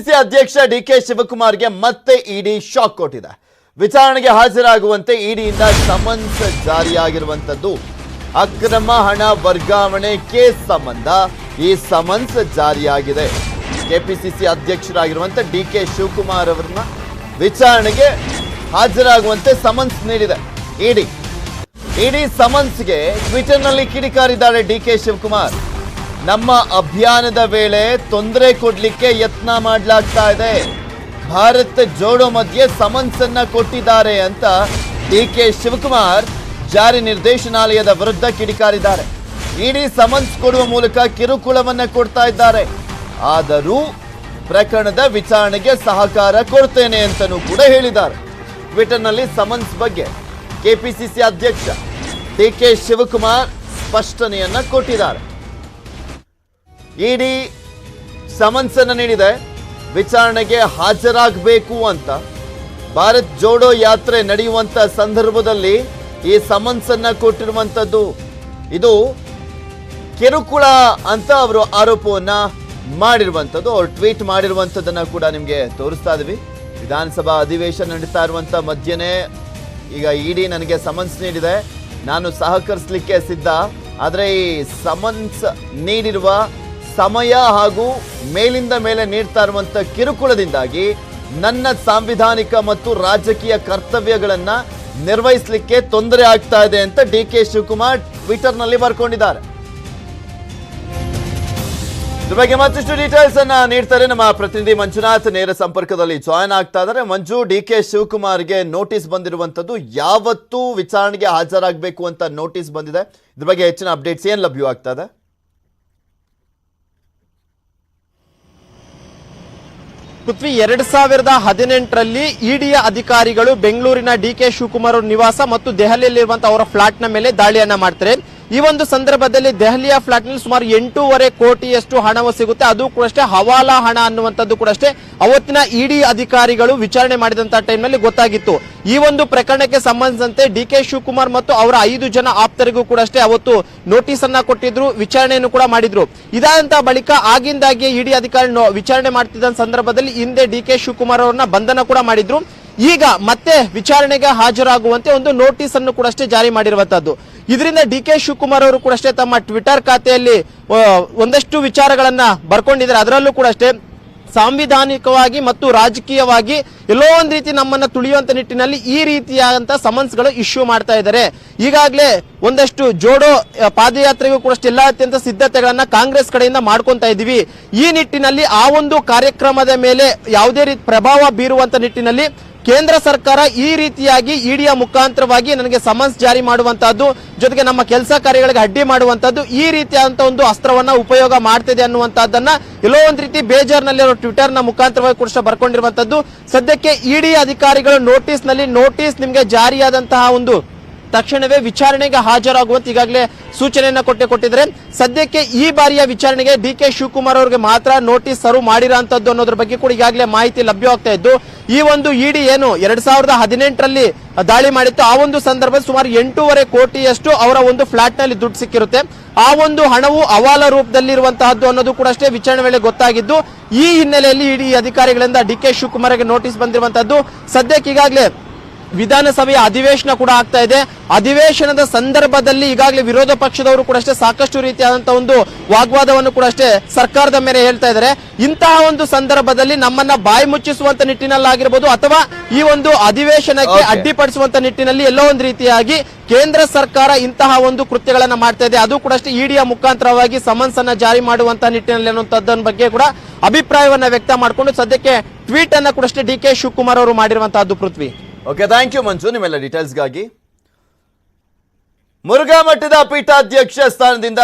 KPCC ಅಧ್ಯಕ್ಷ D K ಶಿವಕುಮಾರ್ಗೆ ಮತ್ತೆ ಇಡಿ shock ಕೊಟ್ಟಿದೆ. ವಿಚಾರಣೆಗೆ ಹಾಜರಾಗುವಂತೆ ಇಡಿಯಿಂದ ಸಮನ್ಸ್ ಜಾರಿಯಾಗಿರುವಂತದ್ದು ಅಕ್ರಮ ಹಣ ವರ್ಗಾವಣೆ ಕೇಸ್ ಸಂಬಂಧ ಈ ಸಮನ್ಸ್ ಜಾರಿಯಾಗಿದೆ. ಕೆಪಿಸಿಸಿ ಅಧ್ಯಕ್ಷರಾಗಿರುವಂತ ಡಿ ಕೆ ಶಿವಕುಮಾರ್ ಅವರನ್ನ ವಿಚಾರಣೆಗೆ ಹಾಜರಾಗುವಂತೆ ಸಮನ್ಸ್ ನೀಡಿದೆ. ಇಡಿ ಇಡಿ ಸಮನ್ಸ್ಗೆ ಟ್ವಿಟರ್ನಲ್ಲಿ ಕಿಡಿಕಾರಿದ್ದಾರೆ ಡಿ ಕೆ ಶಿವಕುಮಾರ್. ನಮ್ಮ ಅಭಿಯಾನದ ವೇಳೆ ತೊಂದರೆ ಕೊಡ್ಲಿಕ್ಕೆ ಯತ್ನ ಮಾಡಲಾಗ್ತಾ ಇದೆ. ಭಾರತ್ ಜೋಡೋ ಮಧ್ಯೆ ಸಮನ್ಸ್ ಅನ್ನ ಕೊಟ್ಟಿದ್ದಾರೆ ಅಂತ ಡಿ ಕೆ ಶಿವಕುಮಾರ್ ಜಾರಿ ನಿರ್ದೇಶನಾಲಯದ ವಿರುದ್ಧ ಕಿಡಿಕಾರಿದ್ದಾರೆ. ಇಡೀ ಸಮನ್ಸ್ ಕೊಡುವ ಮೂಲಕ ಕಿರುಕುಳವನ್ನ ಕೊಡ್ತಾ ಇದ್ದಾರೆ. ಆದರೂ ಪ್ರಕರಣದ ವಿಚಾರಣೆಗೆ ಸಹಕಾರ ಕೊಡ್ತೇನೆ ಅಂತಲೂ ಕೂಡ ಹೇಳಿದ್ದಾರೆ. ಟ್ವಿಟರ್ನಲ್ಲಿ ಸಮನ್ಸ್ ಬಗ್ಗೆ ಕೆಪಿಸಿಸಿ ಅಧ್ಯಕ್ಷ ಡಿ ಕೆ ಶಿವಕುಮಾರ್ ಸ್ಪಷ್ಟನೆಯನ್ನ ಕೊಟ್ಟಿದ್ದಾರೆ. ಇಡಿ ಸಮನ್ಸ್ ಅನ್ನು ನೀಡಿದೆ. ವಿಚಾರಣೆಗೆ ಹಾಜರಾಗಬೇಕು ಅಂತ. ಭಾರತ್ ಜೋಡೋ ಯಾತ್ರೆ ನಡೆಯುವಂತ ಸಂದರ್ಭದಲ್ಲಿ ಈ ಸಮನ್ಸ್ ಅನ್ನ ಕೊಟ್ಟಿರುವಂತದ್ದು ಇದು ಕಿರುಕುಳ ಅಂತ ಅವರು ಆರೋಪವನ್ನ ಮಾಡಿರುವಂಥದ್ದು ಅವ್ರು ಟ್ವೀಟ್ ಮಾಡಿರುವಂಥದ್ದನ್ನು ಕೂಡ ನಿಮಗೆ ತೋರಿಸ್ತಾ ಇದ್ವಿ. ವಿಧಾನಸಭಾ ಅಧಿವೇಶನ ನಡೀತಾ ಇರುವಂಥ ಮಧ್ಯನೇ ಈಗ ಇಡಿ ನನಗೆ ಸಮನ್ಸ್ ನೀಡಿದೆ. ನಾನು ಸಹಕರಿಸಲಿಕ್ಕೆ ಸಿದ್ಧ. ಆದರೆ ಈ ಸಮನ್ಸ್ ನೀಡಿರುವ ಸಮಯ ಹಾಗೂ ಮೇಲಿಂದ ಮೇಲೆ ನೀಡ್ತಾ ಇರುವಂತ ಕಿರುಕುಳದಿಂದಾಗಿ ನನ್ನ ಸಾಂವಿಧಾನಿಕ ಮತ್ತು ರಾಜಕೀಯ ಕರ್ತವ್ಯಗಳನ್ನ ನಿರ್ವಹಿಸಲಿಕ್ಕೆ ತೊಂದರೆ ಆಗ್ತಾ ಇದೆ ಅಂತ ಡಿ ಕೆ ಶಿವಕುಮಾರ್ ಟ್ವಿಟರ್ನಲ್ಲಿ ಬರ್ಕೊಂಡಿದ್ದಾರೆ. ಇದ್ರ ಬಗ್ಗೆ ಮತ್ತಿಷ್ಟು ಡೀಟೇಲ್ಸ್ ಅನ್ನ ನೀಡ್ತಾರೆ ನಮ್ಮ ಪ್ರತಿನಿಧಿ ಮಂಜುನಾಥ್. ನೇರ ಸಂಪರ್ಕದಲ್ಲಿ ಜಾಯ್ನ್ ಆಗ್ತಾ ಇದ್ದಾರೆ. ಮಂಜು, ಡಿ ಕೆ ಶಿವಕುಮಾರ್ಗೆ ನೋಟಿಸ್ ಬಂದಿರುವಂತದ್ದು ಯಾವತ್ತು ವಿಚಾರಣೆಗೆ ಹಾಜರಾಗಬೇಕು ಅಂತ ನೋಟಿಸ್ ಬಂದಿದೆ. ಇದ್ರ ಬಗ್ಗೆ ಹೆಚ್ಚಿನ ಅಪ್ಡೇಟ್ಸ್ ಏನ್ ಲಭ್ಯವಾಗ್ತಾ ಇದೆ? ಪೃಥ್ವಿ ಎರಡ್ ಸಾವಿರದ ಹದಿನೆಂಟರಲ್ಲಿ ಇಡಿಯ ಅಧಿಕಾರಿಗಳು ಬೆಂಗಳೂರಿನ ಡಿ ಕೆ ಶಿವಕುಮಾರ್ ನಿವಾಸ ಮತ್ತು ದೆಹಲಿಯಲ್ಲಿರುವಂತಹ ಅವರ ಫ್ಲಾಟ್ನ ಮೇಲೆ ದಾಳಿಯನ್ನ ಮಾಡ್ತಾರೆ. ಈ ಒಂದು ಸಂದರ್ಭದಲ್ಲಿ ದೆಹಲಿಯ ಫ್ಲಾಟ್ನಲ್ಲಿ ಸುಮಾರು ಎಂಟೂವರೆ ಕೋಟಿಯಷ್ಟು ಹಣವು ಸಿಗುತ್ತೆ. ಅದು ಕೂಡ ಅಷ್ಟೇ ಹವಾಲಾ ಹಣ ಅನ್ನುವಂಥದ್ದು ಕೂಡ ಅಷ್ಟೇ. ಅವತ್ತಿನ ಇಡಿ ಅಧಿಕಾರಿಗಳು ವಿಚಾರಣೆ ಮಾಡಿದಂತಹ ಟೈಮ್ನಲ್ಲಿ ಗೊತ್ತಾಗಿತ್ತು. ಈ ಒಂದು ಪ್ರಕರಣಕ್ಕೆ ಸಂಬಂಧಿಸಿದಂತೆ ಡಿ ಕೆ ಶಿವಕುಮಾರ್ ಮತ್ತು ಅವರ ಐದು ಜನ ಆಪ್ತರಿಗೂ ಕೂಡ ಅಷ್ಟೇ ಅವತ್ತು ನೋಟಿಸ್ ಅನ್ನ ಕೊಟ್ಟಿದ್ರು, ವಿಚಾರಣೆಯನ್ನು ಕೂಡ ಮಾಡಿದ್ರು. ಇದಾದಂತ ಬಳಿಕ ಆಗಿಂದಾಗಿಯೇ ಇಡಿ ಅಧಿಕಾರಿ ವಿಚಾರಣೆ ಮಾಡ್ತಿದ್ದ ಸಂದರ್ಭದಲ್ಲಿ ಹಿಂದೆ ಡಿ ಕೆ ಶಿವಕುಮಾರ್ ಅವರನ್ನ ಬಂಧನ ಕೂಡ ಮಾಡಿದ್ರು. ಈಗ ಮತ್ತೆ ವಿಚಾರಣೆಗೆ ಹಾಜರಾಗುವಂತೆ ಒಂದು ನೋಟಿಸ್ ಅನ್ನು ಕೂಡ ಅಷ್ಟೇ ಜಾರಿ ಮಾಡಿರುವಂತದ್ದು ಇದರಿಂದ ಡಿ ಕೆ ಶಿವಕುಮಾರ್ ಅವರು ಕೂಡ ಅಷ್ಟೇ ತಮ್ಮ ಟ್ವಿಟರ್ ಖಾತೆಯಲ್ಲಿ ಒಂದಷ್ಟು ವಿಚಾರಗಳನ್ನ ಬರ್ಕೊಂಡಿದ್ದಾರೆ. ಅದರಲ್ಲೂ ಕೂಡ ಅಷ್ಟೇ ಸಾಂವಿಧಾನಿಕವಾಗಿ ಮತ್ತು ರಾಜಕೀಯವಾಗಿ ಎಲ್ಲೋ ಒಂದ್ ರೀತಿ ನಮ್ಮನ್ನ ತುಳಿಯುವಂತ ನಿಟ್ಟಿನಲ್ಲಿ ಈ ರೀತಿಯಾದಂತ ಸಮನ್ಸ್ಗಳು ಇಶ್ಯೂ ಮಾಡ್ತಾ ಇದ್ದಾರೆ. ಈಗಾಗಲೇ ಒಂದಷ್ಟು ಜೋಡೋ ಪಾದಯಾತ್ರೆಗೂ ಕೂಡ ಎಲ್ಲ ಅತ್ಯಂತ ಸಿದ್ಧತೆಗಳನ್ನ ಕಾಂಗ್ರೆಸ್ ಕಡೆಯಿಂದ ಮಾಡ್ಕೊಂತಾ ಇದೀವಿ ಈ ನಿಟ್ಟಿನಲ್ಲಿ ಆ ಒಂದು ಕಾರ್ಯಕ್ರಮದ ಮೇಲೆ ಯಾವುದೇ ರೀತಿ ಪ್ರಭಾವ ಬೀರುವಂತ ನಿಟ್ಟಿನಲ್ಲಿ ಕೇಂದ್ರ ಸರ್ಕಾರ ಈ ರೀತಿಯಾಗಿ ಇಡಿಯ ಮುಖಾಂತರವಾಗಿ ನನಗೆ ಸಮನ್ಸ್ ಜಾರಿ ಮಾಡುವಂತಹದ್ದು, ಜೊತೆಗೆ ನಮ್ಮ ಕೆಲಸ ಕಾರ್ಯಗಳಿಗೆ ಅಡ್ಡಿ ಮಾಡುವಂತಹದ್ದು, ಈ ರೀತಿಯಾದಂತಹ ಒಂದು ಅಸ್ತ್ರವನ್ನ ಉಪಯೋಗ ಮಾಡ್ತಿದೆ ಅನ್ನುವಂತಹದ್ದನ್ನ ಎಲ್ಲೋ ಒಂದ್ ರೀತಿ ಬೇಜಾರ್ನಲ್ಲಿ ಅವರು ಟ್ವಿಟರ್ನ ಮುಖಾಂತರವಾಗಿ ಕೂಡ ಬರ್ಕೊಂಡಿರುವಂತದ್ದು ಸದ್ಯಕ್ಕೆ ಇಡಿ ಅಧಿಕಾರಿಗಳು ನೋಟಿಸ್ನಲ್ಲಿ ನೋಟಿಸ್ ನಿಮ್ಗೆ ಜಾರಿಯಾದಂತಹ ಒಂದು ತಕ್ಷಣವೇ ವಿಚಾರಣೆಗೆ ಹಾಜರಾಗುವಂತ ಈಗಾಗಲೇ ಸೂಚನೆಯನ್ನ ಕೊಟ್ಟೆ ಕೊಟ್ಟಿದ್ರೆ ಸದ್ಯಕ್ಕೆ ಈ ಬಾರಿಯ ವಿಚಾರಣೆಗೆ ಡಿ ಕೆ ಶಿವಕುಮಾರ್ ಅವರಿಗೆ ಮಾತ್ರ ನೋಟಿಸ್ ಸರ್ವ್ ಮಾಡಿರೋಂಥದ್ದು ಅನ್ನೋದ್ರ ಬಗ್ಗೆ ಕೂಡ ಈಗಾಗಲೇ ಮಾಹಿತಿ ಲಭ್ಯವಾಗ್ತಾ ಇದ್ದು, ಈ ಒಂದು ಇಡಿ ಏನು ಎರಡ್ ಸಾವಿರದ ಹದಿನೆಂಟರಲ್ಲಿ ದಾಳಿ ಮಾಡಿತ್ತು. ಆ ಒಂದು ಸಂದರ್ಭದಲ್ಲಿ ಸುಮಾರು ಎಂಟೂವರೆ ಕೋಟಿಯಷ್ಟು ಅವರ ಒಂದು ಫ್ಲಾಟ್ನಲ್ಲಿ ದುಡ್ಡು ಸಿಕ್ಕಿರುತ್ತೆ. ಆ ಒಂದು ಹಣವು ಅವಾಲ ರೂಪದಲ್ಲಿರುವಂತಹದ್ದು ಅನ್ನೋದು ಕೂಡ ಅಷ್ಟೇ ವಿಚಾರಣೆ ವೇಳೆ ಗೊತ್ತಾಗಿದ್ದು, ಈ ಹಿನ್ನೆಲೆಯಲ್ಲಿ ಇಡಿ ಅಧಿಕಾರಿಗಳಿಂದ ಡಿ ಕೆ ಶಿವಕುಮಾರ್ಗೆ ನೋಟಿಸ್ ಬಂದಿರುವಂತಹದ್ದು. ಸದ್ಯಕ್ಕೆ ಈಗಾಗಲೇ ವಿಧಾನಸಭೆಯ ಅಧಿವೇಶನ ಕೂಡ ಆಗ್ತಾ ಇದೆ. ಅಧಿವೇಶನದ ಸಂದರ್ಭದಲ್ಲಿ ಈಗಾಗಲೇ ವಿರೋಧ ಪಕ್ಷದವರು ಕೂಡ ಅಷ್ಟೇ ಸಾಕಷ್ಟು ರೀತಿಯಾದಂತಹ ಒಂದು ವಾಗ್ವಾದವನ್ನು ಕೂಡ ಅಷ್ಟೇ ಸರ್ಕಾರದ ಮೇಲೆ ಹೇಳ್ತಾ ಇದ್ದಾರೆ. ಇಂತಹ ಒಂದು ಸಂದರ್ಭದಲ್ಲಿ ನಮ್ಮನ್ನ ಬಾಯಿ ಮುಚ್ಚಿಸುವಂತ ನಿಟ್ಟಿನಲ್ಲಾಗಿರ್ಬೋದು ಅಥವಾ ಈ ಒಂದು ಅಧಿವೇಶನಕ್ಕೆ. ಅಡ್ಡಿಪಡಿಸುವಂತ ನಿಟ್ಟಿನಲ್ಲಿ ಎಲ್ಲೋ ಒಂದು ರೀತಿಯಾಗಿ ಕೇಂದ್ರ ಸರ್ಕಾರ ಇಂತಹ ಒಂದು ಕೃತ್ಯಗಳನ್ನ ಮಾಡ್ತಾ ಇದೆ. ಅದು ಕೂಡ ಅಷ್ಟೇ ಇಡಿಯ ಮುಖಾಂತರವಾಗಿ ಸಮನ್ಸ್ ಅನ್ನ ಜಾರಿ ಮಾಡುವಂತಹ ನಿಟ್ಟಿನಲ್ಲಿ ಅನ್ನುವಂಥದ್ದನ್ನ ಬಗ್ಗೆ ಕೂಡ ಅಭಿಪ್ರಾಯವನ್ನ ವ್ಯಕ್ತ ಮಾಡಿಕೊಂಡು ಸದ್ಯಕ್ಕೆ ಟ್ವೀಟ್ ಅನ್ನ ಕೂಡ ಅಷ್ಟೇ ಡಿ ಕೆ ಶಿವಕುಮಾರ್ ಅವರು ಮಾಡಿರುವಂತಹದ್ದು Prithvi. Okay thank you Manju ನಿಮ್ಮೆಲ್ಲ ಡೀಟೇಲ್ಸ್ಗಾಗಿ ಮುರುಘಾ ಮಠದ ಪೀಠಾಧ್ಯಕ್ಷ ಸ್ಥಾನದಿಂದ